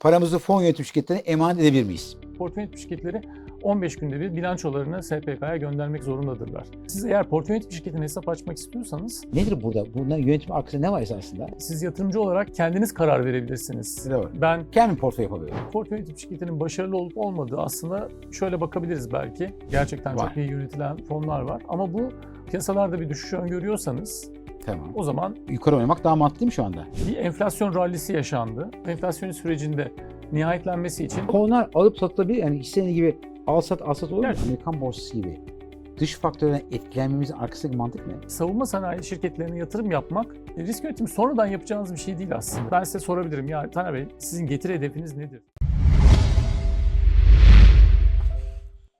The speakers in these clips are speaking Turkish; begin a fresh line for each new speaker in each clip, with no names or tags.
paramızı fon yönetim şirketlerine emanet edebilir miyiz?
Portföy yönetim şirketleri 15 günde bir bilançolarını SPK'ya göndermek zorundadırlar. Siz eğer portföy yönetim şirketine hesap açmak istiyorsanız
Nedir burada? Bunların yönetim arkasında ne var esasında?
siz yatırımcı olarak kendiniz karar verebilirsiniz.
Var?
Ben
Kendim portföy yapabiliyorum.
portföy yönetim şirketinin başarılı olup olmadığı aslında şöyle bakabiliriz belki. Gerçekten
Var.
çok iyi yönetilen fonlar var ama bu piyasalarda bir düşüş öngörüyorsanız
Tamam.
o zaman
Yukarı oynamak daha mantıklı mi şu anda?
bir enflasyon rallisi yaşandı. Enflasyon sürecinde nihayetlenmesi için
Fonlar alıp satılabilir. Yani hisse gibi al sat al sat olur mu?
Evet.
Amerikan borsası gibi. Dış faktörden etkilenmemizin arkasındaki mantık ne?
savunma sanayi şirketlerine yatırım yapmak e, risk yönetimi sonradan yapacağınız bir şey değil aslında. Ben size sorabilirim ya Taner Bey sizin getir hedefiniz nedir?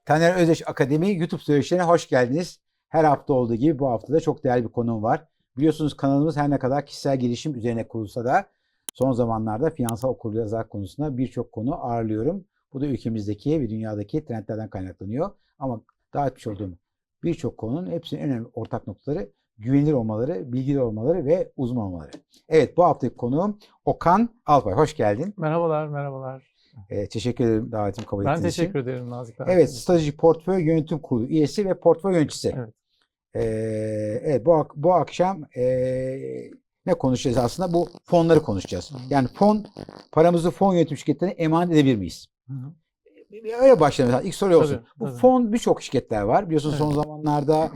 Taner Özdeş Akademi YouTube söyleşilerine hoş geldiniz. Her hafta olduğu gibi bu hafta da çok değerli bir konuğum var. Biliyorsunuz kanalımız her ne kadar kişisel gelişim üzerine kurulsa da son zamanlarda finansal okuryazar konusunda birçok konu ağırlıyorum. Bu da ülkemizdeki ve dünyadaki trendlerden kaynaklanıyor. Ama daha etmiş olduğum birçok konunun hepsinin en önemli ortak noktaları güvenilir olmaları, bilgili olmaları ve uzman olmaları. Evet bu haftaki konuğum Okan Alpay. Hoş geldin.
Merhabalar, merhabalar.
Ee, teşekkür ederim davetimi kabul
Ben
ettiğiniz için.
teşekkür ederim Nazik.
Evet, Strateji Portföy Yönetim Kurulu üyesi ve portföy yöneticisi.
Evet.
Ee, evet, bu, bu akşam ee, ne konuşacağız aslında? Bu fonları konuşacağız. Yani fon, paramızı fon yönetim şirketlerine emanet edebilir miyiz?
Hı hı.
Öyle başlayalım. İlk soru olsun.
Tabii,
bu
tabii.
fon birçok şirketler var. Biliyorsunuz
Evet.
son zamanlarda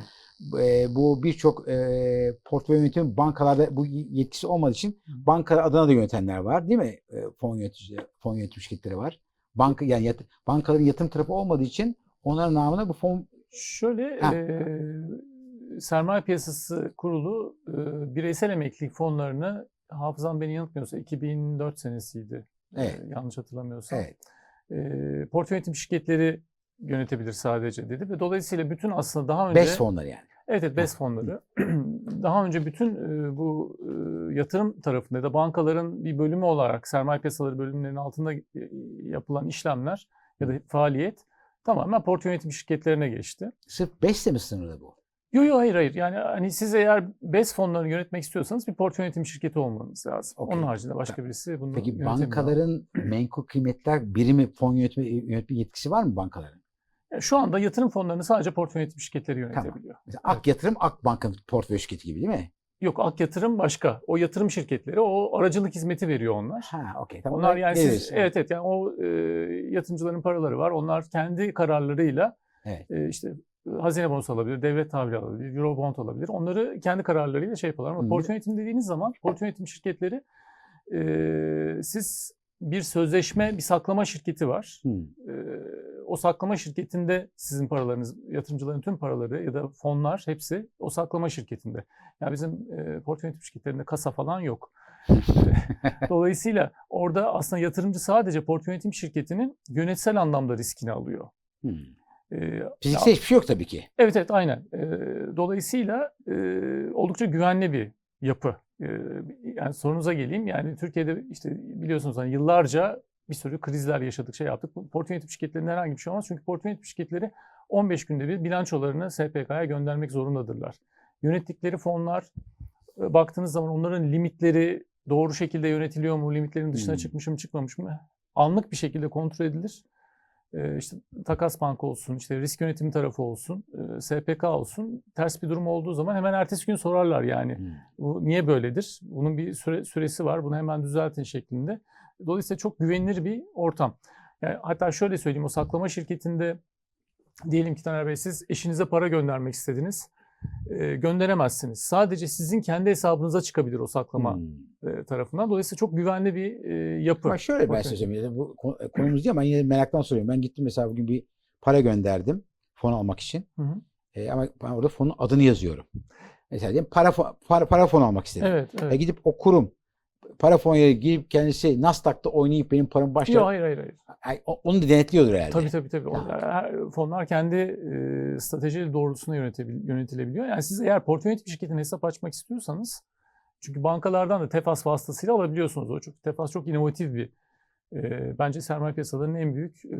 ee, bu birçok ee, portföy yönetimi bankalarda bu yetkisi olmadığı için banka adına da yönetenler var değil mi? Ee, fon yönetici, fon yönetim şirketleri var. Banka yani yat- bankaların yatırım tarafı olmadığı için onların namına bu fon
Şöyle
Ha.
e, sermaye piyasası kurulu e, bireysel emeklilik fonlarını hafızam beni yanıltmıyorsa 2004 senesiydi. e,
Evet.
yanlış hatırlamıyorsam.
evet.
E, portföy yönetim şirketleri yönetebilir sadece dedi ve dolayısıyla bütün aslında daha önce
BES fonları yani.
Evet, evet BES fonları. Daha önce bütün e, bu e, yatırım tarafında da bankaların bir bölümü olarak sermaye piyasaları bölümlerinin altında e, yapılan işlemler ya da faaliyet tamamen portföy yönetim şirketlerine geçti.
Sırf BES'le mi sınırlı bu?
Yok yok hayır hayır. Yani hani siz eğer BES fonlarını yönetmek istiyorsanız bir portföy yönetim şirketi olmanız lazım.
Okey.
Onun haricinde başka birisi bunu
Peki bankaların menkul kıymetler birimi fon yönetme, yönetme yetkisi var mı bankaların?
E, Şu anda yatırım fonlarını sadece portföy yönetim şirketleri
Tamam.
yönetebiliyor.
Mesela Ak Yatırım Ak Bank'ın portföy şirketi gibi değil mi?
Yok Ak Yatırım başka. O yatırım şirketleri o aracılık hizmeti veriyor onlar.
Ha okey. Tamam.
Onlar yani siz,
Veriyorsun.
evet evet yani o e, yatırımcıların paraları var. Onlar kendi kararlarıyla
Evet.
e, işte hazine bonosu alabilir, devlet tahvili alabilir, euro bond alabilir. Onları kendi kararlarıyla şey yapıyorlar. Ama portföy yönetim dediğiniz zaman portföy yönetim şirketleri e, siz bir sözleşme, bir saklama şirketi var. E, o saklama şirketinde sizin paralarınız, yatırımcıların tüm paraları ya da fonlar hepsi o saklama şirketinde. Yani bizim e, portföy yönetim şirketlerinde kasa falan yok. Dolayısıyla orada aslında yatırımcı sadece portföy yönetim şirketinin yönetsel anlamda riskini alıyor.
Hmm.
Ee,
Fiziksel hiçbir şey yok tabii ki.
evet evet aynen. Ee, dolayısıyla e, oldukça güvenli bir yapı. Ee, yani sorunuza geleyim. Yani Türkiye'de işte biliyorsunuz hani yıllarca bir sürü krizler yaşadık, şey yaptık. Portföy yönetim şirketlerinde herhangi bir şey olmaz. Çünkü portföy yönetim şirketleri 15 günde bir bilançolarını SPK'ya göndermek zorundadırlar. Yönettikleri fonlar e, baktığınız zaman onların limitleri doğru şekilde yönetiliyor mu, limitlerin dışına
Hmm.
çıkmış mı, çıkmamış mı? Anlık bir şekilde kontrol edilir. İşte takas bank olsun, işte risk yönetimi tarafı olsun, SPK olsun. Ters bir durum olduğu zaman hemen ertesi gün sorarlar yani.
Hmm.
Bu niye böyledir? Bunun bir süre, süresi var. Bunu hemen düzeltin şeklinde. Dolayısıyla çok güvenilir bir ortam. Yani hatta şöyle söyleyeyim o saklama şirketinde diyelim ki Taner Bey siz eşinize para göndermek istediniz. E, gönderemezsiniz. Sadece sizin kendi hesabınıza çıkabilir o saklama
Hmm.
e, tarafından. Dolayısıyla çok güvenli bir e, yapı.
Ama şöyle ben
Portföy.
söyleyeceğim. Yani bu ko- konumuz değil ama yine meraktan soruyorum. Ben gittim mesela bugün bir para gönderdim fon almak için.
Hı hı.
E, ama ben orada fonun adını yazıyorum. Mesela diyelim para, para, para fon almak istedim.
Evet,
E,
evet.
gidip o kurum para fon yere girip kendisi Nasdaq'ta oynayıp benim paramı başka
Yok hayır hayır hayır.
Onu da denetliyordur herhalde.
Tabii tabii tabii. Onlar- fonlar kendi e, stratejileri doğrultusunda yönetilebiliyor. Yani siz eğer portföy yönetim şirketine hesap açmak istiyorsanız çünkü bankalardan da Tefas vasıtasıyla alabiliyorsunuz. O çok Tefas çok inovatif bir e, bence sermaye piyasalarının en büyük e,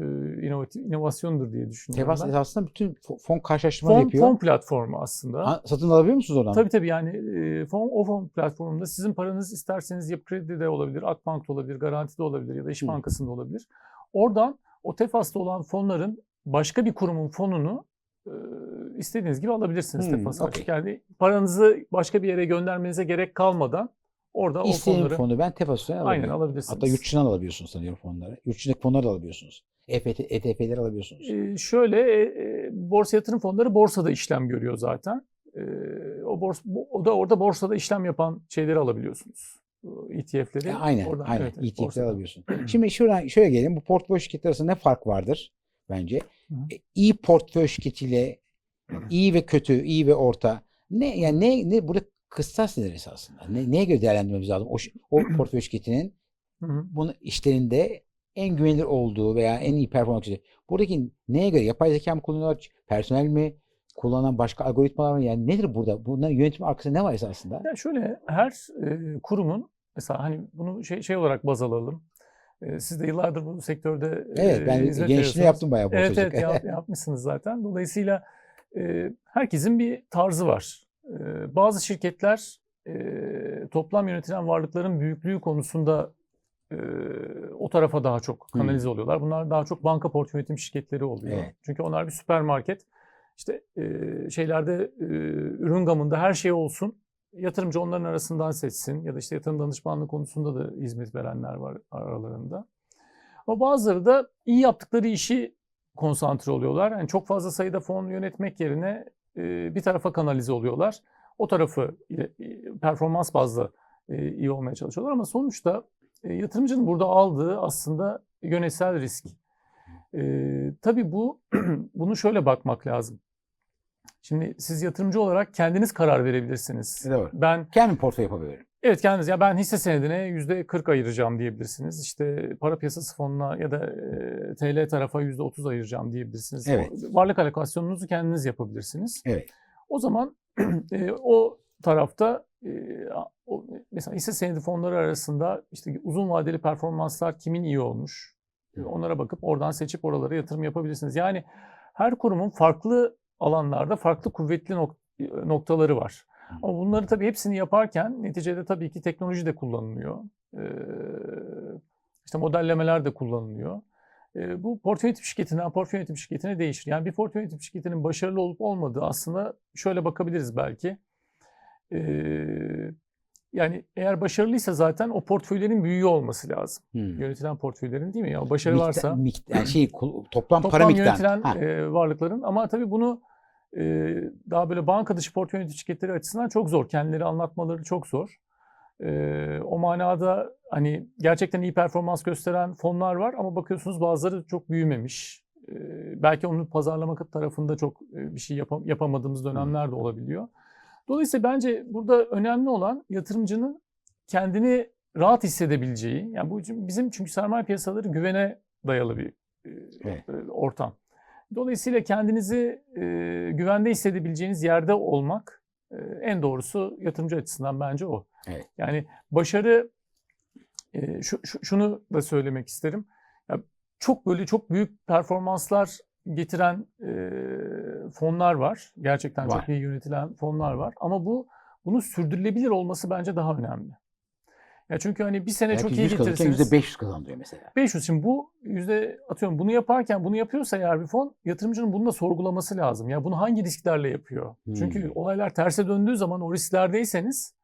inovatif, inovasyondur diye düşünüyorum
Tebas esasında bütün fo- fon karşılaştırmaları
Fon,
yapıyor.
fon platformu aslında.
Ha, satın alabiliyor musunuz oradan?
Tabii tabii yani e, fon, o fon platformunda sizin paranız isterseniz Yapı Kredi'de olabilir, Akbank'ta olabilir, Garanti'de olabilir ya da İş. Bankası'nda olabilir. Oradan o TEFAS'ta olan fonların başka bir kurumun fonunu e, istediğiniz gibi alabilirsiniz
Hmm,
TEFAS'a.
okey.
Yani paranızı başka bir yere göndermenize gerek kalmadan orada o
İstediğin
fonları
fonu ben Tefas'tan
aynen
alabiliyorum.
alabilirsiniz.
Hatta yurt dışından alabiliyorsunuz sanıyorum fonları. Yurt dışındaki fonları da alabiliyorsunuz. E ETF'leri alabiliyorsunuz.
Ee, şöyle e, e, borsa yatırım fonları borsada işlem görüyor zaten. Ee, o borsa o da orada borsada işlem yapan şeyleri alabiliyorsunuz. ETF'leri.
E, aynen,
oradan,
aynen.
evet, evet,
ETF'leri
borsada.
alabiliyorsun. Şimdi şuradan şöyle gelelim. Bu portföy şirketleri arasında ne fark vardır bence?
Hı.
E, İyi portföy şirketiyle iyi ve kötü, iyi ve orta. Ne yani ne ne burada kıstas nedir esasında? Ne, neye göre değerlendirmemiz lazım? O, o portföy şirketinin bunu işlerinde en güvenilir olduğu veya en iyi performans. Buradaki neye göre? Yapay zeka mı kullanıyorlar? Personel mi? Kullanan başka algoritmalar mı? Yani nedir burada? Bunların yönetim arkasında ne var esasında?
Yani şöyle her e, kurumun mesela hani bunu şey şey olarak baz alalım. E, siz de yıllardır bu sektörde
Evet ben
e,
gençliğini yaptım bayağı
Evet
borsacılık.
evet yap- yapmışsınız zaten. Dolayısıyla e, herkesin bir tarzı var. E, bazı şirketler e, toplam yönetilen varlıkların büyüklüğü konusunda e, o tarafa daha çok
Hmm.
kanalize oluyorlar. Bunlar daha çok banka portföy yönetim şirketleri oluyor.
Evet.
Çünkü onlar bir süpermarket. İşte e, şeylerde e, ürün gamında her şey olsun. Yatırımcı onların arasından seçsin ya da işte yatırım danışmanlığı konusunda da hizmet verenler var aralarında. Ama bazıları da iyi yaptıkları işi konsantre oluyorlar. Yani çok fazla sayıda fon yönetmek yerine e, bir tarafa kanalize oluyorlar. O tarafı performans bazlı e, iyi olmaya çalışıyorlar ama sonuçta e, yatırımcının burada aldığı aslında yönetsel risk. E, tabii bu bunu şöyle bakmak lazım. Şimdi siz yatırımcı olarak kendiniz karar verebilirsiniz.
Doğru.
Ben
Kendim portföy yapabilirim.
Evet kendiniz ya ben hisse senedine yüzde 40 ayıracağım diyebilirsiniz. İşte para piyasası fonuna ya da e, TL tarafa yüzde 30 ayıracağım diyebilirsiniz.
Evet.
O Varlık alokasyonunuzu kendiniz yapabilirsiniz.
Evet.
O zaman e, o tarafta e, o, mesela hisse senedi fonları arasında işte uzun vadeli performanslar kimin iyi olmuş? Onlara bakıp oradan seçip oralara yatırım yapabilirsiniz. Yani her kurumun farklı alanlarda farklı kuvvetli nok- noktaları var. Ama bunları tabii hepsini yaparken neticede tabii ki teknoloji de kullanılıyor. Ee, işte modellemeler de kullanılıyor. Ee, bu portföy yönetim şirketinden portföy yönetim şirketine değişir. Yani bir portföy yönetim şirketinin başarılı olup olmadığı aslında şöyle bakabiliriz belki. Ee, yani eğer başarılıysa zaten o portföylerin büyüğü olması lazım.
Hmm.
Yönetilen portföylerin değil mi? Ya başarı
Miktar-
varsa
miktar- yani şey kul- toplam, para
toplam
miktarı.
yönetilen
Ha.
e, varlıkların ama tabii bunu e, daha böyle banka dışı portföy yönetim şirketleri açısından çok zor. Kendileri anlatmaları çok zor. O manada hani gerçekten iyi performans gösteren fonlar var ama bakıyorsunuz bazıları çok büyümemiş. Belki onu pazarlama tarafında çok bir şey yapam- yapamadığımız dönemler de olabiliyor. Dolayısıyla bence burada önemli olan yatırımcının kendini rahat hissedebileceği. Yani bu bizim çünkü sermaye piyasaları güvene dayalı bir
Evet.
ortam. Dolayısıyla kendinizi e, güvende hissedebileceğiniz yerde olmak e, en doğrusu yatırımcı açısından bence o.
Evet.
Yani başarı e, şu, şu- şunu da söylemek isterim. Ya, çok böyle çok büyük performanslar getiren e, fonlar var. Gerçekten
Var.
çok iyi yönetilen fonlar var. Ama bu bunun sürdürülebilir olması bence daha önemli. Ya çünkü hani bir sene
Belki
çok iyi
100 kazanırken
getirirseniz
%500 kazandırıyor mesela.
500 şimdi bu yüzde atıyorum bunu yaparken bunu yapıyorsa eğer bir fon yatırımcının bunu da sorgulaması lazım. Ya bunu hangi risklerle yapıyor? Çünkü
Hmm.
olaylar terse döndüğü zaman o risklerdeyseniz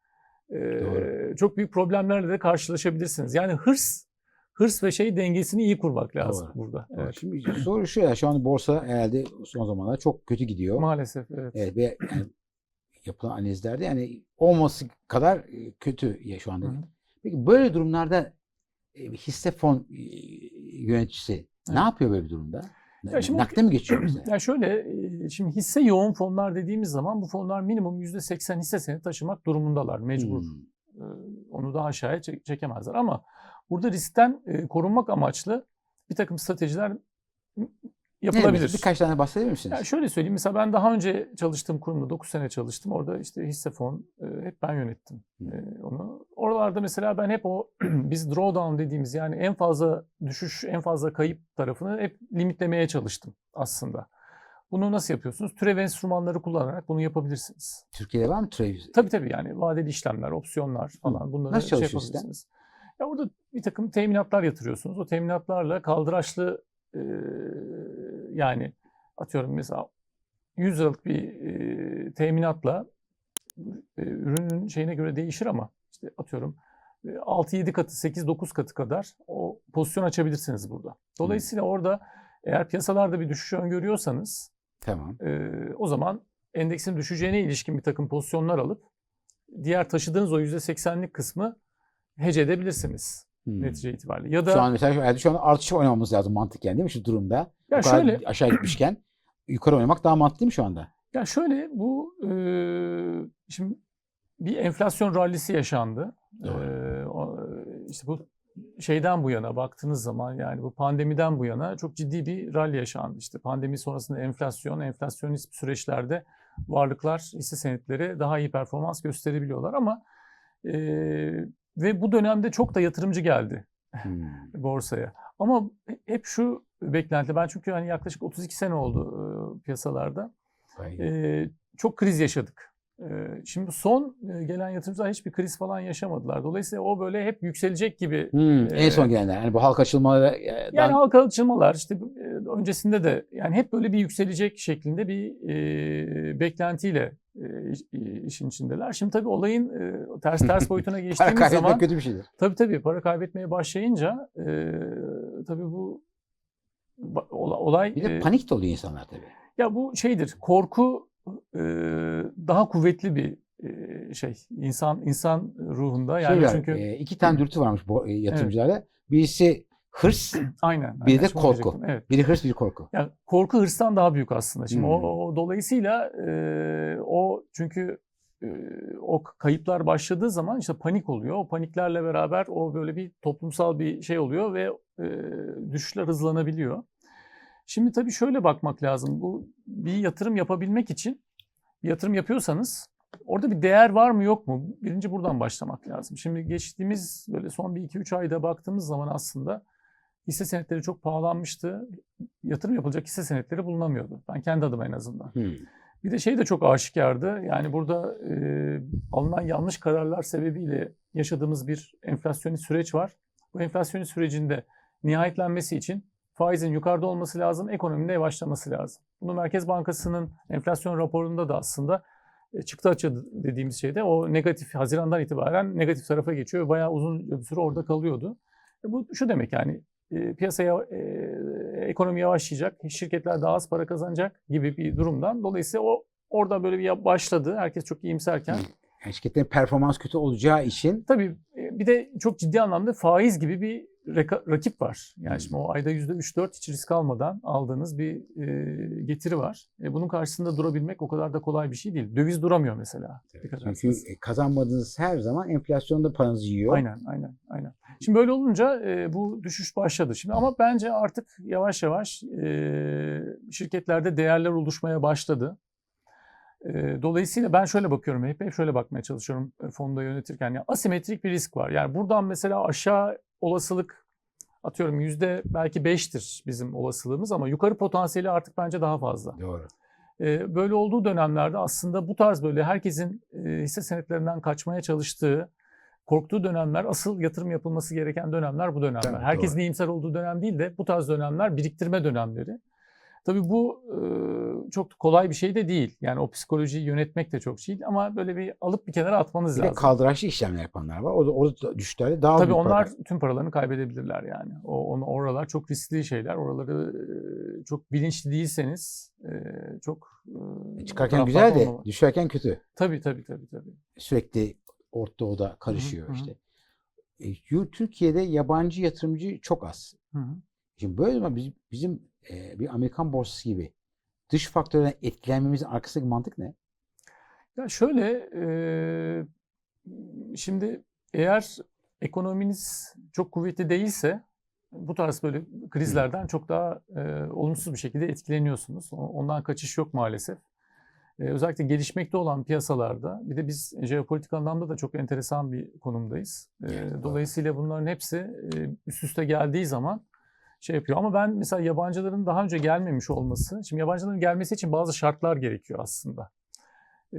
e,
Doğru.
çok büyük problemlerle de karşılaşabilirsiniz. Yani hırs hırs ve şey dengesini iyi kurmak lazım
Doğru.
burada.
Evet.
Evet.
Şimdi soru şu ya şu an borsa herhalde son zamanlarda çok kötü gidiyor.
Maalesef evet.
Evet ve yani yapılan analizlerde yani olması kadar kötü ya şu anda.
Hı.
Peki böyle durumlarda e, hisse fon e, yöneticisi ne
Evet.
yapıyor böyle bir durumda?
Ya şimdi-
Nakde mi geçiyor mesela?
Yani şöyle e, şimdi hisse yoğun fonlar dediğimiz zaman bu fonlar minimum %80 hisse senedi taşımak durumundalar mecbur.
Hmm.
E, onu daha aşağıya çek- çekemezler. Ama burada riskten e, korunmak amaçlı bir takım stratejiler yapılabilir.
Birkaç tane bahsedebilir misiniz?
Ya şöyle söyleyeyim mesela ben daha önce çalıştığım kurumda 9 sene çalıştım. Orada işte hisse fon e, hep ben yönettim
Hı.
e, onu. Oralarda mesela ben hep o biz drawdown dediğimiz yani en fazla düşüş, en fazla kayıp tarafını hep limitlemeye çalıştım aslında. Bunu nasıl yapıyorsunuz? Türev enstrümanları kullanarak bunu yapabilirsiniz.
Türkiye'de var mı trade?
Tabii tabii yani vadeli işlemler, opsiyonlar falan bunları
Nasıl
şey
çalışıyor sistem?
yapabilirsiniz. Ya orada bir takım teminatlar yatırıyorsunuz. O teminatlarla kaldıraçlı e, yani atıyorum mesela 100 liralık bir e, teminatla e, ürünün şeyine göre değişir ama işte atıyorum e, 6-7 katı, 8-9 katı kadar o pozisyon açabilirsiniz burada. Dolayısıyla orada eğer piyasalarda bir düşüş öngörüyorsanız
Tamam.
ee, o zaman endeksin düşeceğine ilişkin bir takım pozisyonlar alıp diğer taşıdığınız o %80'lik kısmı hece edebilirsiniz
Hmm.
netice itibariyle. Ya da
Şu an mesela yani şu an artış oynamamız lazım mantıken değil mi şu durumda?
ya şöyle
aşağı gitmişken yukarı oynamak daha mantıklı değil mi şu anda?
ya şöyle bu e, şimdi bir enflasyon rallisi yaşandı.
Doğru.
Ee, o, işte bu şeyden bu yana baktığınız zaman yani bu pandemiden bu yana çok ciddi bir rally yaşandı. İşte pandemi sonrasında enflasyon, enflasyonist süreçlerde varlıklar, hisse senetleri daha iyi performans gösterebiliyorlar ama e, ve bu dönemde çok da yatırımcı geldi
Hmm.
borsaya. Ama hep şu beklenti ben çünkü hani yaklaşık 32 sene oldu e, piyasalarda. E, çok kriz yaşadık. Şimdi son gelen yatırımcılar hiçbir kriz falan yaşamadılar. Dolayısıyla o böyle hep yükselecek gibi
Hmm, en son gelenler. Yani bu halka açılmaları
yani halka açılmalar işte öncesinde de yani hep böyle bir yükselecek şeklinde bir e, beklentiyle e, iş- işin içindeler. Şimdi tabii olayın e, ters ters boyutuna
para
geçtiğimiz
kaybetmek
zaman
kötü bir şeydir.
tabii tabii para kaybetmeye başlayınca e, tabii bu olay
Bir de panik de oluyor insanlar tabii.
ya bu şeydir korku e, daha kuvvetli bir e, şey insan insan ruhunda yani
Şey var,
çünkü
e, iki tane dürtü varmış bu e, yatırımcılarda. Birisi hırs,
aynen,
bir
aynen,
de korku.
Evet.
biri hırs, biri korku.
Yani korku hırstan daha büyük aslında. Şimdi o,
Hmm.
o dolayısıyla e, o çünkü e, o kayıplar başladığı zaman işte panik oluyor. O paniklerle beraber o böyle bir toplumsal bir şey oluyor ve e, düşüşler hızlanabiliyor. Şimdi tabii şöyle bakmak lazım. Bu bir yatırım yapabilmek için bir yatırım yapıyorsanız orada bir değer var mı yok mu? Birinci buradan başlamak lazım. Şimdi geçtiğimiz böyle son bir iki üç ayda baktığımız zaman aslında hisse senetleri çok pahalanmıştı. Yatırım yapılacak hisse senetleri bulunamıyordu. Ben kendi adıma en azından.
Hmm.
Bir de şey de çok aşikardı. Yani burada e, alınan yanlış kararlar sebebiyle yaşadığımız bir enflasyonist süreç var. Bu enflasyonist sürecinde nihayetlenmesi için faizin yukarıda olması lazım, ekonominin yavaşlaması lazım. Bunu Merkez Bankası'nın enflasyon raporunda da aslında e, çıktı açı dediğimiz şeyde o negatif Haziran'dan itibaren negatif tarafa geçiyor ve bayağı uzun bir süre orada kalıyordu. E, bu şu demek yani e, piyasaya e, ekonomi yavaşlayacak, şirketler daha az para kazanacak gibi bir durumdan. Dolayısıyla o orada böyle bir başladı. Herkes çok iyimserken.
Yani şirketlerin performans kötü olacağı için
Tabii bir de çok ciddi anlamda faiz gibi bir rakip var. Yani
Hmm.
şimdi o ayda %3-4 hiç risk almadan aldığınız bir e, getiri var. E, bunun karşısında durabilmek o kadar da kolay bir şey değil. Döviz duramıyor mesela. Dikkat
çünkü e, kazanmadığınız her zaman enflasyonda paranızı yiyor.
Aynen, aynen, aynen. Şimdi böyle olunca e, bu düşüş başladı. Şimdi ama bence artık yavaş yavaş e, şirketlerde değerler oluşmaya başladı. E, dolayısıyla ben şöyle bakıyorum, hep, hep şöyle bakmaya çalışıyorum e, fonda yönetirken. Yani asimetrik bir risk var. Yani buradan mesela aşağı olasılık atıyorum yüzde belki beştir bizim olasılığımız ama yukarı potansiyeli artık bence daha fazla.
Doğru.
E, böyle olduğu dönemlerde aslında bu tarz böyle herkesin e, hisse senetlerinden kaçmaya çalıştığı, korktuğu dönemler, asıl yatırım yapılması gereken dönemler bu dönemler.
Evet,
Herkesin
doğru.
iyimser olduğu dönem değil de bu tarz dönemler biriktirme dönemleri. Tabii bu çok kolay bir şey de değil. Yani o psikolojiyi yönetmek de çok değil ama böyle bir alıp bir kenara atmanız
Bir de
lazım.
kaldıraçlı işlemler yapanlar var. O da, o da düşüşlerde daha
Tabii onlar
para.
tüm paralarını kaybedebilirler yani. O onu oralar çok riskli şeyler. Oraları çok bilinçli değilseniz çok
Çıkarken güzel de
olmama-
düşerken kötü.
Tabii tabii tabii tabii.
Sürekli Orta Doğu'da karışıyor
hı hı.
işte. E, Türkiye'de yabancı yatırımcı çok az.
Hı hı.
Şimdi böyle zaman bizim, bizim e, bir Amerikan borsası gibi dış faktörden etkilenmemizin arkasındaki mantık ne?
Ya şöyle, e, şimdi eğer ekonominiz çok kuvvetli değilse, bu tarz böyle krizlerden çok daha e, olumsuz bir şekilde etkileniyorsunuz. Ondan kaçış yok maalesef. E, özellikle gelişmekte olan piyasalarda bir de biz jeopolitik anlamda da çok enteresan bir konumdayız. E,
Evet,
dolayısıyla bunların hepsi e, üst üste geldiği zaman şey yapıyor. Ama ben mesela yabancıların daha önce gelmemiş olması, şimdi yabancıların gelmesi için bazı şartlar gerekiyor aslında. E,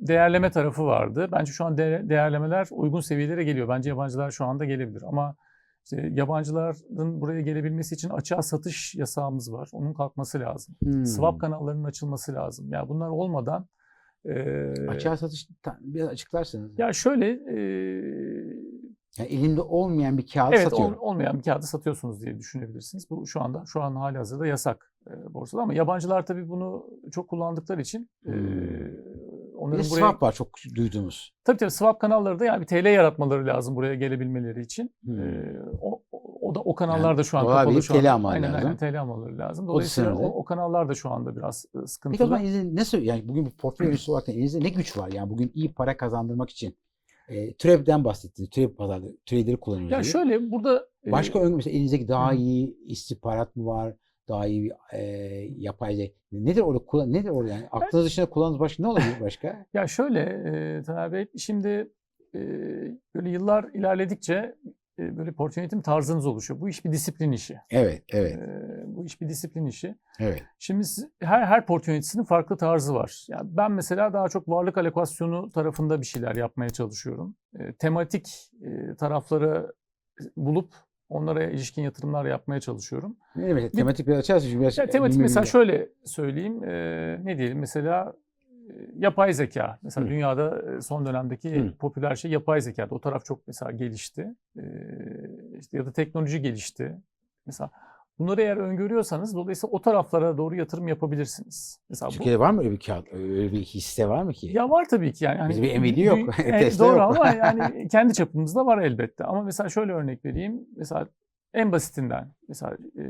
değerleme tarafı vardı. Bence şu an de- değerlemeler uygun seviyelere geliyor. Bence yabancılar şu anda gelebilir. Ama işte yabancıların buraya gelebilmesi için açığa satış yasağımız var. Onun kalkması lazım.
Hmm.
Swap kanallarının açılması lazım. Ya bunlar olmadan e,
Açığa satış biraz açıklarsanız.
ya şöyle e,
Yani elimde olmayan bir kağıt
evet
satıyorum.
olmayan bir kağıdı satıyorsunuz diye düşünebilirsiniz. Bu şu anda şu an hali hazırda yasak e, borsada ama yabancılar tabii bunu çok kullandıkları için e,
Hmm. Bir
onların
de
buraya
swap var çok duyduğumuz.
tabii tabii swap kanalları da yani bir TL yaratmaları lazım buraya gelebilmeleri için.
Hmm.
E, o, o da o kanallar da şu an kapalı
bir
şu an.
TL almaları
aynen,
lazım.
Aynen TL almaları lazım. Dolayısıyla
sınırda.
o, o kanallar da şu anda biraz e,
Peki o
sıkıntılı.
zaman elinizde nasıl yani bugün bir portföy yöneticisi olarak elinizde ne güç var? Yani bugün iyi para kazandırmak için e, TÜREV'den bahsettiniz. TÜREV pazarda trader'i kullanıyoruz.
Ya
diye.
şöyle burada e,
Başka ön, mesela elinizdeki daha
Hı.
iyi istihbarat mı var? Daha iyi e, yapay zeka. Nedir orada kullan nedir orada yani? Aklınız dışında kullandığınız başka ne olabilir başka?
Ya şöyle e, Bey, şimdi e, böyle yıllar ilerledikçe e, böyle portföy yönetim tarzınız oluşuyor. Bu iş bir disiplin işi.
Evet, evet,
E, bu iş bir disiplin işi.
evet.
Şimdi siz- her her portföy yöneticisinin farklı tarzı var. Yani ben mesela daha çok varlık alokasyonu tarafında bir şeyler yapmaya çalışıyorum. E, tematik e, tarafları bulup onlara ilişkin yatırımlar yapmaya çalışıyorum.
Ne demek? Tematik bir açarsın çünkü biraz
Ya tematik mesela şöyle söyleyeyim. e, ne diyelim mesela e, yapay zeka. Mesela
Hı.
dünyada e, son dönemdeki
Hı.
popüler şey yapay zeka. O taraf çok mesela gelişti. E, işte ya da teknoloji gelişti. Mesela bunları eğer öngörüyorsanız dolayısıyla o taraflara doğru yatırım yapabilirsiniz. Mesela bu,
Türkiye'de var mı öyle bir kağıt? Öyle bir hisse var mı ki?
ya var tabii ki yani. Hani
Bizim bir Nvidia yok,
e,
Tesla
doğru
yok.
ama yani kendi çapımızda var elbette. Ama mesela şöyle örnek vereyim. Mesela en basitinden mesela e,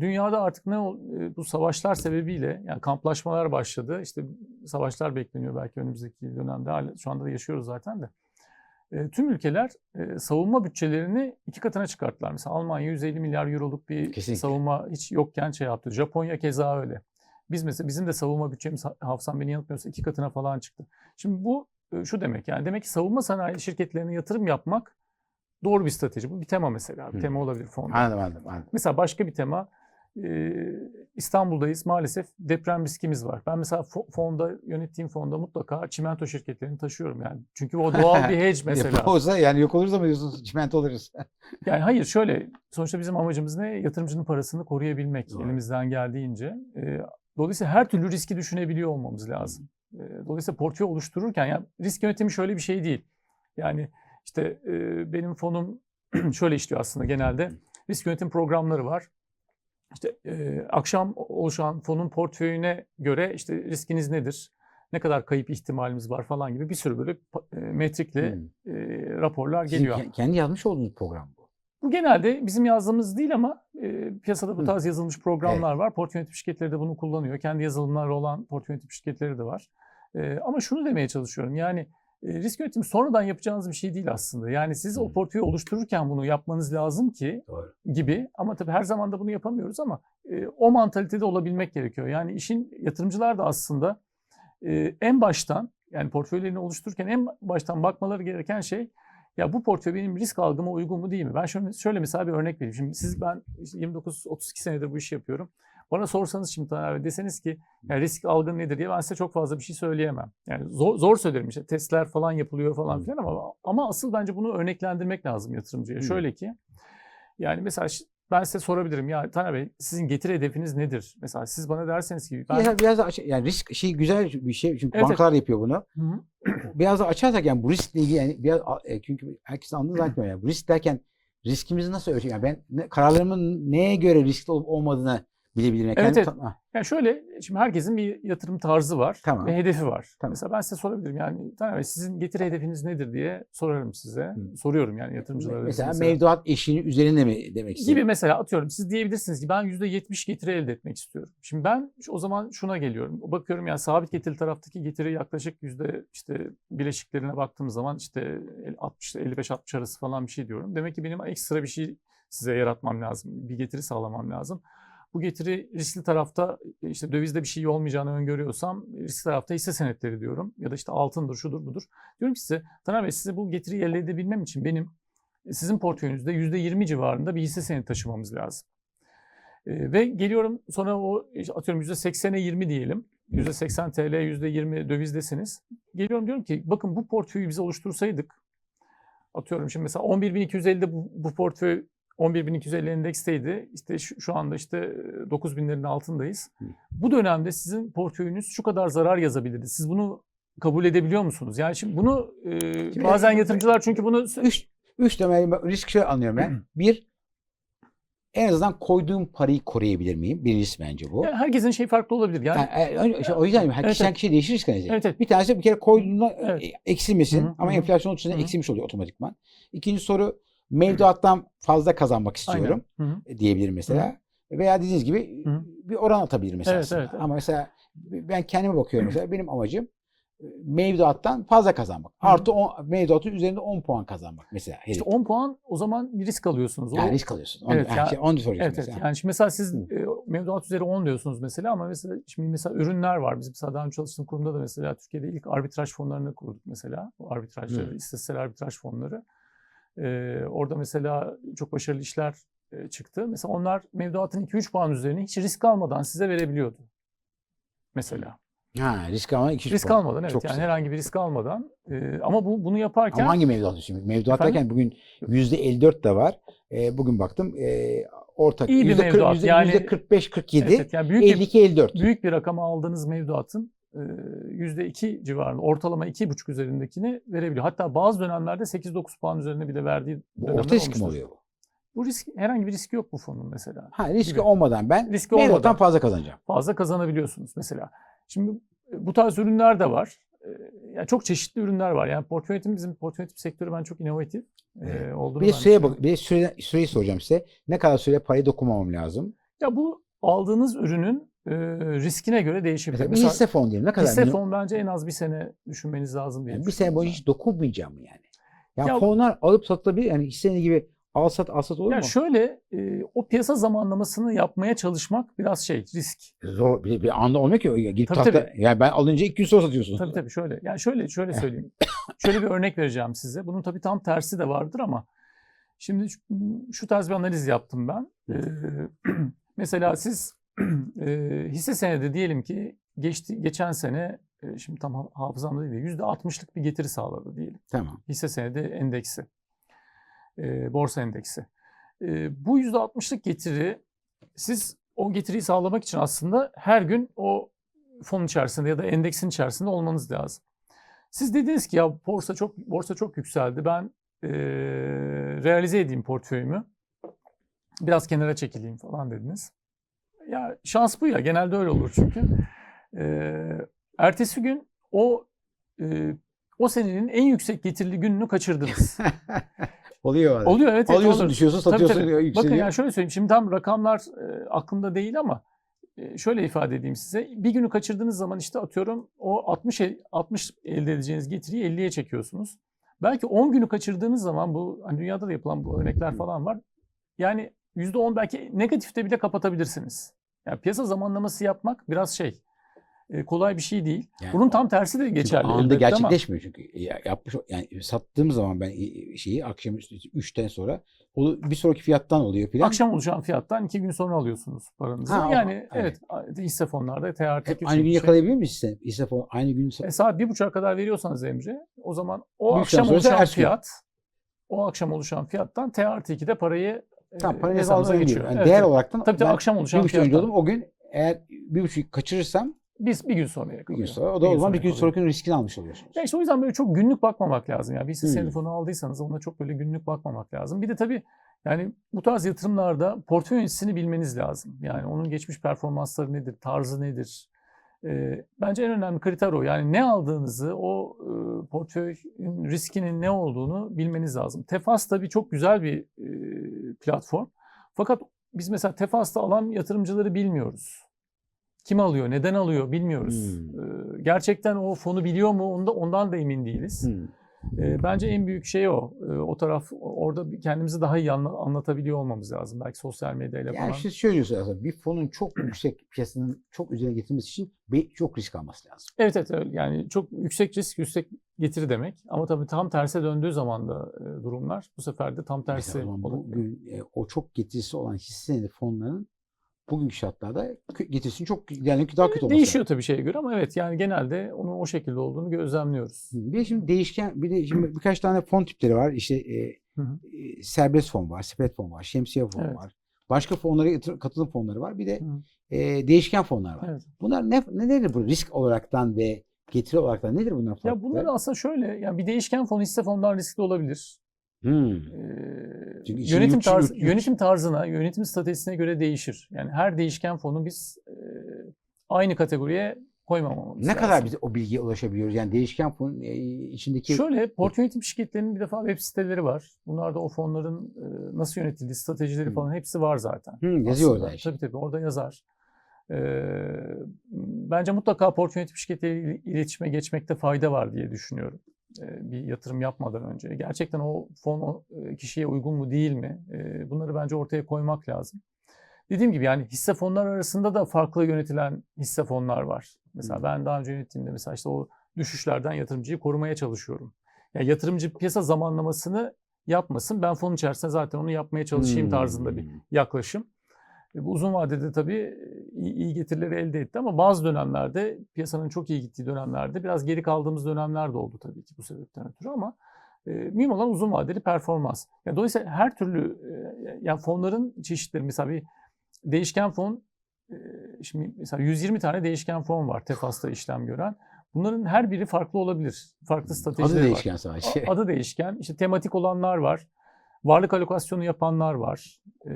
dünyada artık ne e, bu savaşlar sebebiyle yani kamplaşmalar başladı. İşte savaşlar bekleniyor belki önümüzdeki dönemde. Şu anda da yaşıyoruz zaten de. E, tüm ülkeler e, savunma bütçelerini iki katına çıkarttılar. Mesela Almanya 150 milyar euroluk bir
Kesinlikle.
savunma hiç yokken şey yaptı. Japonya keza öyle. Biz mesela bizim de savunma bütçemiz Hafsan beni yanıltmıyorsa iki katına falan çıktı. Şimdi bu e, şu demek yani demek ki savunma sanayi şirketlerine yatırım yapmak doğru bir strateji. Bu bir tema mesela. Bir tema olabilir fonda.
Anladım, anladım, anladım.
Mesela başka bir tema e, İstanbul'dayız maalesef deprem riskimiz var. Ben mesela fo- fonda yönettiğim fonda mutlaka çimento şirketlerini taşıyorum yani. Çünkü o doğal bir hedge mesela.
Olsa yani yok oluruz ama diyorsunuz çimento alırız.
Yani hayır şöyle sonuçta bizim amacımız ne? Yatırımcının parasını koruyabilmek
Doğru.
elimizden geldiğince. Ee, dolayısıyla her türlü riski düşünebiliyor olmamız lazım. Ee, dolayısıyla portföy oluştururken yani risk yönetimi şöyle bir şey değil. Yani işte e, benim fonum şöyle işliyor aslında genelde. Risk yönetim programları var. İşte e, akşam oluşan fonun portföyüne göre işte riskiniz nedir? Ne kadar kayıp ihtimalimiz var falan gibi bir sürü böyle e, metrikle
Hmm.
e, raporlar
Sizin
geliyor.
ke- kendi yazmış olduğunuz program bu.
Bu genelde bizim yazdığımız değil ama e, piyasada bu
Hı.
tarz yazılmış programlar var. Portföy yönetim şirketleri de bunu kullanıyor. Kendi yazılımları olan portföy yönetim şirketleri de var. E, ama şunu demeye çalışıyorum. Yani risk yönetimi sonradan yapacağınız bir şey değil aslında. Yani siz o portföyü oluştururken bunu yapmanız lazım ki
Doğru.
gibi. Ama tabii her zaman da bunu yapamıyoruz ama e, o mantalitede olabilmek gerekiyor. Yani işin yatırımcılar da aslında e, en baştan yani portföylerini oluştururken en baştan bakmaları gereken şey ya bu portföy benim risk algıma uygun mu değil mi? Ben şöyle, şöyle mesela bir örnek vereyim. Şimdi siz ben işte 29-32 senedir bu işi yapıyorum. Bana sorsanız şimdi Taner Bey deseniz ki ya risk algın nedir diye ben size çok fazla bir şey söyleyemem. Yani zor, zor söylerim işte testler falan yapılıyor falan filan ama ama asıl bence bunu örneklendirmek lazım yatırımcıya.
Hı.
Şöyle ki yani mesela ben size sorabilirim ya Taner Bey sizin getir hedefiniz nedir? Mesela siz bana derseniz ki ben
Biraz, biraz aç- yani risk şey güzel bir şey çünkü
Evet,
bankalar yapıyor bunu.
Hı hı.
Biraz da açarsak yani bu riskle ilgili yani biraz e, çünkü herkes anladı zannetmiyor yani. Bu risk derken riskimizi nasıl ölçüyor? Yani ben ne, kararlarımın neye göre riskli olup olmadığını bilebilirim. Yani
Evet,
kendim
evet.
ha,
Yani şöyle, şimdi herkesin bir yatırım tarzı var
Tamam.
ve hedefi var.
Tamam.
Mesela ben size sorabilirim yani Taner Bey sizin getir hedefiniz nedir diye sorarım size.
Hı.
Soruyorum yani yatırımcılara.
mesela, mevduat eşiğinin üzerinde mi demek istiyorum?
Gibi mesela atıyorum siz diyebilirsiniz ki ben %70 getiri elde etmek istiyorum. Şimdi ben o zaman şuna geliyorum. Bakıyorum yani sabit getiri taraftaki getiri yaklaşık yüzde işte bileşiklerine baktığım zaman işte el- 60 ile 55-60 arası falan bir şey diyorum. Demek ki benim ekstra bir şey size yaratmam lazım. Bir getiri sağlamam lazım. Bu getiri riskli tarafta e, işte dövizde bir şey olmayacağını öngörüyorsam riskli tarafta hisse senetleri diyorum. Ya da işte altındır, şudur, budur. Diyorum ki size Taner Bey size bu getiriyi elde edebilmem için benim e, sizin portföyünüzde %20 civarında bir hisse senedi taşımamız lazım. E, ve geliyorum sonra o atıyorum %80'e 20 diyelim. %80 TL, %20 dövizdesiniz. Geliyorum diyorum ki bakın bu portföyü bize oluştursaydık atıyorum şimdi mesela 11.250'de bu, bu portföy 11.250 endeksteydi. İşte şu, şu anda işte 9.000'lerin altındayız.
Hı.
Bu dönemde sizin portföyünüz şu kadar zarar yazabilirdi. Siz bunu kabul edebiliyor musunuz? Yani şimdi bunu e,
Şimdi-
bazen yatırımcılar çünkü bunu
Üç, üç temel risk şöyle anlıyorum ben. Bir, en azından koyduğum parayı koruyabilir miyim? Birincisi bence bu.
Yani herkesin şey farklı olabilir. Yani
Yani, e, o yüzden her
Evet,
kişiden
evet.
kişiye değişir risk analizi.
Evet, evet.
Bir tanesi bir kere koyduğunda
Evet.
e, eksilmesin
Hı hı,
ama enflasyon
hı.
eksilmiş oluyor otomatikman. İkinci soru mevduattan fazla kazanmak istiyorum
Aynen.
E, diyebilirim mesela. Veya dediğiniz gibi
hı.
bir oran atabilirim mesela.
Evet, evet, evet.
Ama mesela ben kendime bakıyorum mesela benim amacım e, mevduattan fazla kazanmak.
Hı.
Artı on, mevduatın üzerinde 10 puan kazanmak mesela.
İşte
hedef.
10 puan o zaman bir risk alıyorsunuz. O-
yani risk alıyorsun. Onu,
Evet,
evet,
ya-
şey, onu soracaksın
Evet, evet.
mesela.
Yani şimdi mesela siz
Hı.
e, mevduat üzeri 10 diyorsunuz mesela ama mesela şimdi mesela ürünler var. Biz mesela daha önce çalıştığım kurumda da mesela Türkiye'de ilk arbitraj fonlarını kurduk mesela. O arbitrajları,
Hı.
istatistiksel arbitraj fonları. Ee, orada mesela çok başarılı işler e, çıktı. Mesela onlar mevduatın 2-3 puan üzerine hiç risk almadan size verebiliyordu. Mesela.
Ha, risk almadan 2
Risk almadan evet.
Çok
yani
güzel.
herhangi bir risk almadan. E, ama bu bunu yaparken
Ama hangi mevduat şimdi? Mevduat
Efendim?
derken bugün %54 de var. E, bugün baktım e, ortak
İyi bir
yüzde kırk-
mevduat.
yüzde-
Yani-
yüzde 45-47,
evet, evet, yani büyük bir
52-54.
büyük bir rakama aldığınız mevduatın e, %2 civarında ortalama 2,5 üzerindekini verebiliyor. Hatta bazı dönemlerde 8-9 puan üzerine bile verdiği
Bu
dönemler
orta risk mi oluyor bu?
Bu risk herhangi bir riski yok bu fonun mesela.
Ha riski
Gibi.
olmadan ben
Riski olmadan.
fazla kazanacağım.
Fazla kazanabiliyorsunuz mesela. Şimdi bu tarz ürünler de var. Yani çok çeşitli ürünler var. Yani portföy yönetimi bizim portföy yönetimi sektörü ben çok inovatif
Evet.
olduğunu
Bir süreye bak, bir süre, süreyi soracağım size. Ne kadar süre parayı dokunmamam lazım?
Ya bu aldığınız ürünün e, riskine göre değişebilir.
Mesela
Mesela
hisse fonu diyelim. Ne kadar?
hisse
minimum-
fon bence en az bir sene düşünmeniz lazım diye
Yani bir sene boyunca hiç dokunmayacağım mı yani? Ya,
Ya-
fonlar alıp satılabilir. Yani hisse gibi al sat al sat olur
Ya
mu?
şöyle e, o piyasa zamanlamasını yapmaya çalışmak biraz şey risk.
Zor bir, bir anda olmuyor ki. Gidip
Tabii,
tahta, yani ben alınca iki gün sonra satıyorsun.
Tabii tabii şöyle. Yani şöyle şöyle söyleyeyim. şöyle bir örnek vereceğim size. Bunun tabii tam tersi de vardır ama şimdi şu, şu tarz bir analiz yaptım ben. E, mesela siz e, hisse senedi diyelim ki geçti geçen sene e, şimdi tam ha- hafızamda değil de yüzde 60'lık bir getiri sağladı diyelim.
Tamam.
hisse senedi endeksi, e, borsa endeksi. E, bu %60'lık getiri siz o getiriyi sağlamak için aslında her gün o fon içerisinde ya da endeksin içerisinde olmanız lazım. Siz dediniz ki ya borsa çok borsa çok yükseldi. Ben e, realize edeyim portföyümü. Biraz kenara çekileyim falan dediniz. Ya şans bu ya. Genelde öyle olur çünkü. E, ertesi gün o e, o senenin en yüksek getirili gününü kaçırdınız.
Oluyor. bazen.
Oluyor evet. evet,
Alıyorsun,
olur.
düşüyorsun,
Tabii,
satıyorsun,
tabii.
yükseliyor.
Bakın yani şöyle söyleyeyim. Şimdi tam rakamlar e, aklımda değil ama e, şöyle ifade edeyim size. Bir günü kaçırdığınız zaman işte atıyorum o 60 el- 60 elde edeceğiniz getiriyi 50'ye çekiyorsunuz. Belki 10 günü kaçırdığınız zaman bu hani dünyada da yapılan bu örnekler falan var. Yani %10 belki negatifte bile kapatabilirsiniz. Yani piyasa zamanlaması yapmak biraz şey e, kolay bir şey değil.
Yani
Bunun tam tersi de
Çünkü
geçerli.
Anında
elbette ama-
gerçekleşmiyor çünkü. Ya, yapmış yani sattığım zaman ben şeyi akşamüstü 3'ten sonra bir sonraki fiyattan oluyor filan.
Akşam oluşan fiyattan iki gün sonra alıyorsunuz paranızı.
Ha,
yani
evet.
evet hisse fonlarda TRT
Hep aynı gün yakalayabilir miyiz hisse? Hisse fonu aynı gün
E, saat bir buçuğa kadar veriyorsanız Emre o zaman o
Bir
akşam oluşan
gün.
fiyat o akşam oluşan fiyattan T artı 2'de parayı e,
Tamam parayı
hesabınıza
hesabına
geçiyor.
Yani
Evet,
değer olaraktan
Tabii tabii akşam
bir
oluşan
buçuk
fiyattan.
oldum. O gün eğer bir buçuk kaçırırsam
Biz bir gün sonra
bir gün sonra o da o zaman bir gün sonraki riskini almış oluyorsunuz.
Ya işte o yüzden böyle çok günlük bakmamak lazım. Yani bir hisse senedi fonu aldıysanız ona çok böyle günlük bakmamak lazım. Bir de tabii yani bu tarz yatırımlarda portföy yöneticisini bilmeniz lazım. Yani onun geçmiş performansları nedir, tarzı nedir? Bence en önemli kriter o. Yani ne aldığınızı, o e, portföyün riskinin ne olduğunu bilmeniz lazım. Tefas tabii çok güzel bir e, platform. Fakat biz mesela Tefas'ta alan yatırımcıları bilmiyoruz. Kim alıyor, neden alıyor bilmiyoruz.
Hmm.
Gerçekten o fonu biliyor mu ondan, ondan da emin değiliz.
Hmm.
E, bence en büyük şey o. E, o taraf orada kendimizi daha iyi anla- anlatabiliyor olmamız lazım. Belki sosyal medyayla
Yani
falan.
işte söylüyorsun aslında bir fonun çok yüksek piyasanın çok üzerine getirmesi için bir, çok risk alması lazım.
Evet evet öyle. yani çok yüksek risk yüksek getiri demek. Ama tabii tam terse döndüğü zaman da e, durumlar bu sefer de tam tersi
Mesela bugün e, o çok getirisi olan hisse senedi fonların bugünkü şartlarda getirisinin çok yani daha kötü olması
Değişiyor tabii şeye göre ama evet yani genelde onun o şekilde olduğunu gözlemliyoruz.
Bir de şimdi değişken bir de şimdi birkaç tane fon tipleri var. İşte e,
Hı hı.
e, serbest fon var, sepet fon var, şemsiye fon
Evet.
var. Başka fonlara katılım fonları var. Bir de
Hı.
e, değişken fonlar var.
Evet.
Bunlar ne, ne nedir bu risk olaraktan ve getiri olaraktan nedir bunlar
Ya bunlar aslında şöyle yani bir değişken fon hisse fondan riskli olabilir.
Hmm. Çünkü
yönetim
yurt-
tarzı
yurt- yurt-
yönetim tarzına, yönetim stratejisine göre değişir. Yani her değişken fonu biz e, aynı kategoriye koymamamız
Ne
lazım.
kadar biz o bilgiye ulaşabiliyoruz? Yani değişken fon e, içindeki
Şöyle portföy yönetim şirketlerinin bir defa web siteleri var. Bunlarda o fonların e, nasıl yönetildiği, stratejileri
Hı.
falan hepsi var zaten.
Hı, yazıyor orada şey.
Tabii tabii orada yazar. Ee, bence mutlaka portföy yönetim şirketleriyle iletişime geçmekte fayda var diye düşünüyorum. Ee, bir yatırım yapmadan önce. Gerçekten o fon o e, kişiye uygun mu değil mi? Ee, bunları bence ortaya koymak lazım. Dediğim gibi yani hisse fonlar arasında da farklı yönetilen hisse fonlar var. Mesela ben daha önce yönettiğimde mesela işte o düşüşlerden yatırımcıyı korumaya çalışıyorum. Yani yatırımcı piyasa zamanlamasını yapmasın. Ben fon içerisinde zaten onu yapmaya çalışayım tarzında bir
Hmm.
yaklaşım. E, Bu uzun vadede tabii e, iyi, getirileri elde etti ama bazı dönemlerde piyasanın çok iyi gittiği dönemlerde biraz geri kaldığımız dönemler de oldu tabii ki bu sebepten ötürü ama e, mühim olan uzun vadeli performans. Yani dolayısıyla her türlü e, yani fonların çeşitleri mesela bir değişken fon e, şimdi mesela 120 tane değişken fon var Tefas'ta işlem gören. Bunların her biri farklı olabilir. Farklı stratejileri
Adı
var.
değişken sadece.
Adı değişken. İşte tematik olanlar var. Varlık alokasyonu yapanlar var. Ee,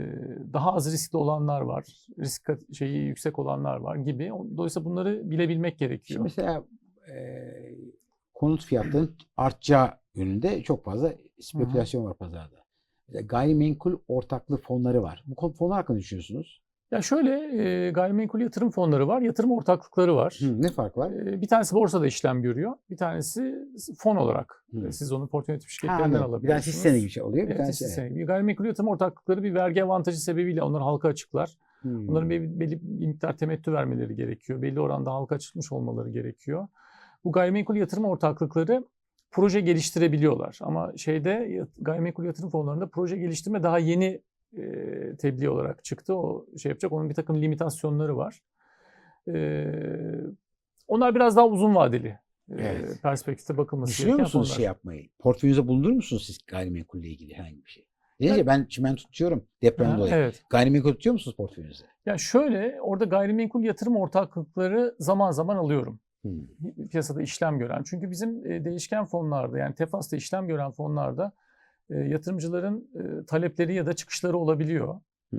Daha az riskli olanlar var. Risk şeyi yüksek olanlar var gibi. Dolayısıyla bunları bilebilmek
Şimdi
gerekiyor.
mesela e, konut fiyatlarının artacağı yönünde çok fazla spekülasyon var pazarda. Gayrimenkul ortaklı fonları var. Bu fonlar hakkında düşünüyorsunuz?
Ya şöyle e, gayrimenkul yatırım fonları var, yatırım ortaklıkları var.
Hı, ne fark var?
E, Bir tanesi borsada işlem görüyor. Bir tanesi fon olarak.
Hı.
Siz onu portföy yönetim
Ha,
şirketlerinden
anladım. Bir
alabiliyorsunuz.
tanesi hisse gibi bir şey oluyor. Bir
Evet,
tanesi
hisse senedi. Gayrimenkul yatırım ortaklıkları bir vergi avantajı sebebiyle onları halka açıklar.
Hmm.
Bunların belli, belli bir miktar temettü vermeleri gerekiyor. Belli oranda halka açılmış olmaları gerekiyor. Bu gayrimenkul yatırım ortaklıkları proje geliştirebiliyorlar. Ama şeyde gayrimenkul yatırım fonlarında proje geliştirme daha yeni e, tebliğ olarak çıktı. O şey yapacak. Onun bir takım limitasyonları var. E, onlar biraz daha uzun vadeli e,
Evet.
perspektifte bakılması
Düşünüyor musunuz
fonlar.
şey yapmayı? Portföyünüze bulundurur musunuz siz gayrimenkulle ilgili herhangi bir şey? Dediniz
Ben-
ya ben çimento tutuyorum deprem dolayı.
evet.
Gayrimenkul tutuyor musunuz portföyünüze?
Ya şöyle orada gayrimenkul yatırım ortaklıkları zaman zaman alıyorum.
Hmm.
piyasada işlem gören. Çünkü bizim e, değişken fonlarda yani Tefas'ta işlem gören fonlarda yatırımcıların e, talepleri ya da çıkışları olabiliyor. E.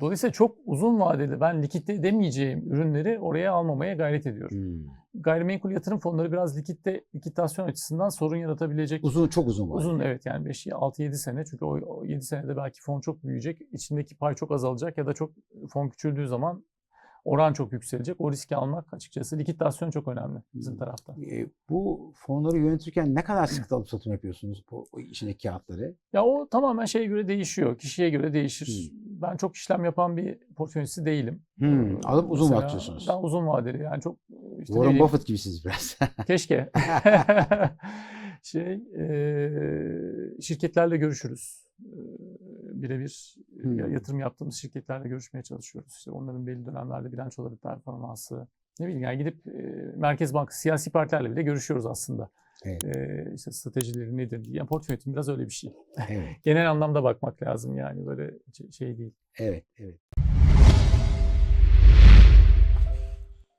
Dolayısıyla çok uzun vadede ben likitte edemeyeceğim ürünleri oraya almamaya gayret ediyorum.
Hmm.
Gayrimenkul yatırım fonları biraz likitte likitasyon açısından sorun yaratabilecek.
Uzun çok uzun var.
Uzun evet yani 5 6-7 sene çünkü o 7 senede belki fon çok büyüyecek. içindeki pay çok azalacak ya da çok fon küçüldüğü zaman oran çok yükselecek. O riski almak açıkçası likitasyon çok önemli bizim
Hmm.
tarafta.
E, bu fonları yönetirken ne kadar sık alıp satım yapıyorsunuz bu içindeki kağıtları?
Ya o tamamen şeye göre değişiyor. Kişiye göre değişir. Ben çok işlem yapan bir portföy yöneticisi değilim.
Hmm,
Ee,
alıp uzun
mesela. Ben uzun vadeli yani çok işte
Warren
bileyim,
Buffett gibisiniz biraz.
keşke. şey e, şirketlerle görüşürüz. E, Birebir
Hmm.
yatırım yaptığımız şirketlerle görüşmeye çalışıyoruz. İşte onların belli dönemlerde bilançoları performansı. Ne bileyim yani gidip e, Merkez Bankası siyasi partilerle bile görüşüyoruz aslında.
Evet.
E, işte stratejileri nedir diye. Yani portföy yönetimi biraz öyle bir şey
evet,
genel anlamda bakmak lazım yani böyle şey- şey değil.
evet, evet.